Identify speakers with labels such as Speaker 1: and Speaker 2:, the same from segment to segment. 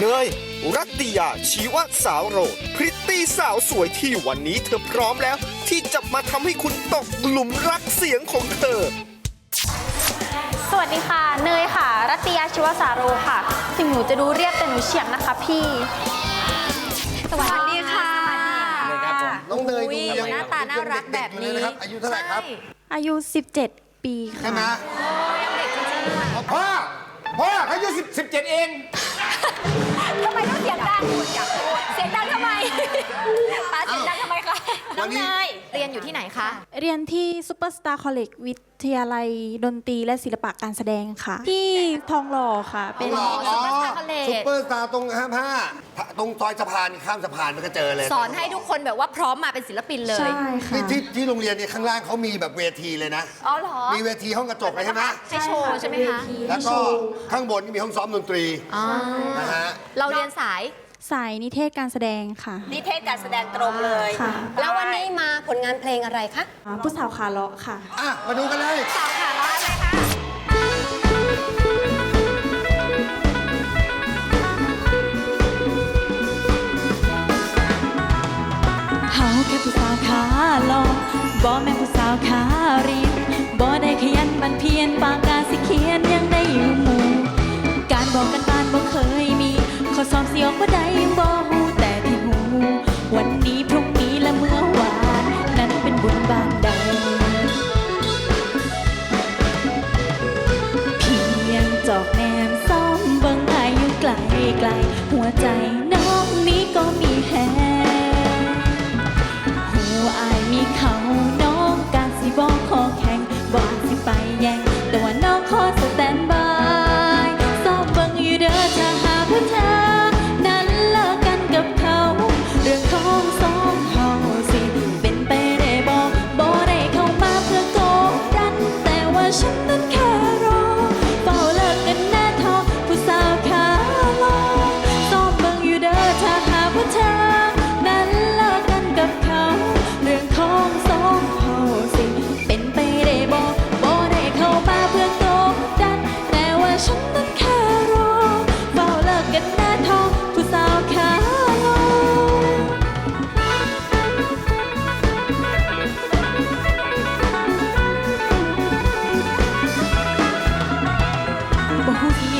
Speaker 1: เนย รัตติยาชีวสาวโรดพริตตี้สาวสวยที่วันนี้เธอพร้อมแล้ว ที่จะมาทำให้คุณตกหลุมรักเสียงของเธอ
Speaker 2: สวัสดีค่ะ เนยค่ะ รัตติยาชิวสาโรค่ะ ถึงหนูจะดูเรียบแต่หนูเฉียบนะคะพี่
Speaker 3: สวัสดีค่ะ
Speaker 4: เลยครับผม
Speaker 5: น้องเนยดู
Speaker 3: อุ๊
Speaker 5: ยัง
Speaker 3: หน้าตาน่ารักแบบนี้
Speaker 5: เด็กๆอยู่เลยนะครับอายุเท่าไหร่ครับ
Speaker 3: ใช่
Speaker 2: อายุ 17 ปีค่ะ
Speaker 5: ใช่ไหม
Speaker 3: ยังเด็กจริงๆอะ
Speaker 4: พ่อพ่ออายุ10 17เอง
Speaker 3: ทำไมต้องเสียงดังเสียงดังทำไมป้าเสียงดังทำไมคะ น้องเนยเรียนอยู่ที่ไหนคะ
Speaker 2: เรียนที่ซูเปอร์สตาร์คอลเลจวิทยาลัยดนตรีและศิลปะการแสดงค่ะ ที่ทองหล่อค่ะ เป็น
Speaker 5: อ๋อ
Speaker 3: ซุปเปอร์สตาร์คอลเลจ
Speaker 5: ซุปเปอร์สตาร์ตรงห้าผ้าตรงซอยสะพานนี่ข้ามสะพานมันก็เจอเลย
Speaker 3: สอนให้ทุกคนแบบว่าพร้อมมาเป็นศิลปินเลย
Speaker 2: ใช่ค่ะ
Speaker 5: นี่ที่ที่โรงเรียนเนี่ยข้างล่างเขามีแบบเวทีเลยนะ
Speaker 3: อ๋อเหรอ
Speaker 5: มีเวทีห้องกระจกเลยใช่ไหม
Speaker 3: ให้โชว์ใช่ไหมคะ
Speaker 2: เวที
Speaker 5: แล้วก็ข้างบนนี่มีห้องซ้อมดนตรี
Speaker 3: อ๋อ
Speaker 5: นะฮะ
Speaker 3: เราเรียนสาย
Speaker 2: สายนิเทศการแสดงค่ะ
Speaker 3: นิเทศการแสดงตรงเลย
Speaker 2: ค่ะ
Speaker 3: แล้ววันนี้มา ผลงานเพลงอะไรคะ
Speaker 2: อ่าผู้สาวขาเลาะค่ะ
Speaker 5: อะ มาดูกันเลย
Speaker 3: สาวขาล้ออะไรคะ
Speaker 6: เฮาแค่ผู้สาวขาลองบ่แม่นผู้สาวขาเรียนบ่ได้ขยันมันเพียรปากกาสิเขียนยังได้อยู่หมู่ การบอกกันบ้านบ่เคยมีข้อสอบเสียอบ่ได้ แต่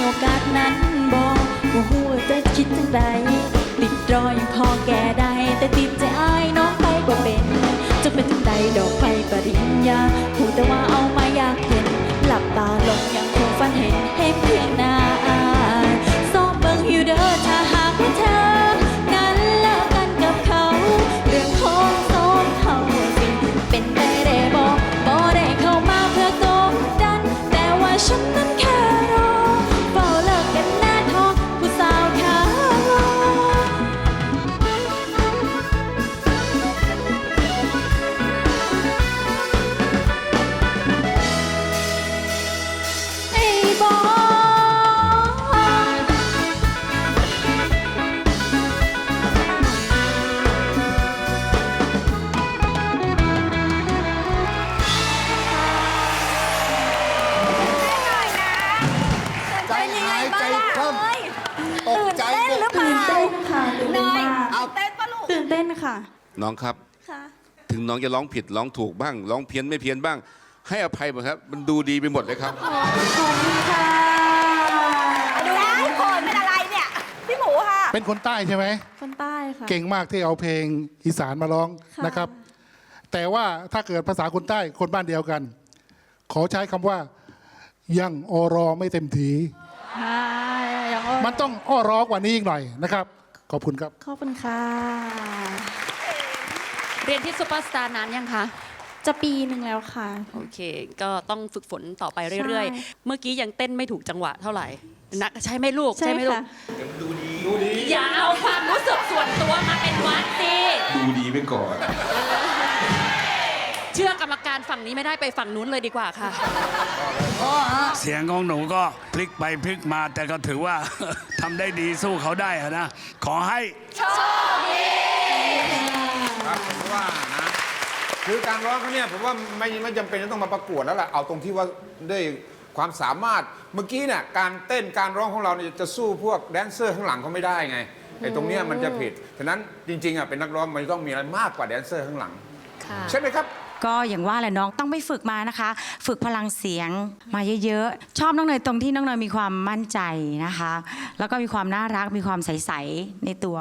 Speaker 6: โอกาสนั้นบอกว่าหัวจะคิดจังใดติดรอยังพอแก่ได้แต่ติดใจอายน้องไปกว่าเป็น จะเป็นจังใดดอกไปปริญญาฮู้แต่ว่า
Speaker 2: เต้นค่ะ
Speaker 7: น้องครับ
Speaker 2: ค่ะ
Speaker 7: ถึงน้องจะร้องผิดร้องถูกบ้าง ร้องเพี้ยนไม่เพี้ยนบ้าง ให้อภัยหมดครับ มันดูดีไปหมดเลยครับ
Speaker 2: ขอบคุณค่ะ
Speaker 3: ดูได้ผลเป็นอะไรเนี่ย พี่หมูค่ะ
Speaker 8: เป็นคนใต้ใช่ไหม
Speaker 2: คนใต้ค่ะ
Speaker 8: เก่งมากที่เอาเพลงอีสานมาร้อง
Speaker 2: ค่ะ
Speaker 8: นะครับ แต่ว่าถ้าเกิดภาษาคนใต้คนบ้านเดียวกัน ขอใช้คำว่า ยังอรอไม่เต็มที
Speaker 2: ค่ะอย่างว่า
Speaker 8: มันต้องอ้อร้อกว่านี้อีกหน่อยนะครับ ขอบคุณครับ
Speaker 2: ขอบคุณค่ะ
Speaker 9: เรียนที่ซูเปอร์สตาร์นานยังคะ
Speaker 2: จะปีหนึ่งแล้วค่ะ
Speaker 9: โอเค ก็ต้องฝึกฝนต่อไปเรื่อย
Speaker 2: ใช่
Speaker 9: ๆ เมื่อกี้ยังเต้นไม่ถูกจังหวะเท่าไหร่นักใช่ไหมลูก
Speaker 2: ใช่
Speaker 9: ไหมลูก
Speaker 2: ค่ะ
Speaker 9: อย่าเอาความรู้สึกส่วนตัวมาเป็นวัดสิ
Speaker 7: ดูดีไปก่อน
Speaker 9: เชื่อกรรมการฝั่งนี้ไม่ได้ไปฝั่งนู้นเลยดีกว่าค่ะ
Speaker 10: เสียงของหนูก็พลิกไปพลิกมาแต่ก็ถือว่า ทำได้ดีสู้เขาได้อะนะ ขอให้
Speaker 4: ครับผมว่านะคือการร้องเขาเนี่ยผมว่าไม่ไม่จำเป็นจะต้องมาประกวดแล้วล่ะเอาตรงที่ว่าด้วยความสามารถเมื่อกี้เนี่ยการเต้นการร้องของเราเนี่ยจะสู้พวกแดนเซอร์ข้างหลังเขาไม่ได้ไงไอ้ตรงเนี้ยมันจะผิดฉะนั้นจริงๆอะเป็นนักร้องมันต้องมีอะไรมากกว่าแดนเซอร์ข้างหลังใช่ไหมครับ
Speaker 11: ก็อย่างว่าแหละน้องต้องไปฝึกมานะคะ ฝึกพลังเสียงมาเยอะๆ ชอบน้องเนยตรงที่น้องเนยมีความมั่นใจนะคะ แล้วก็มีความน่ารักมีความใสๆในตัว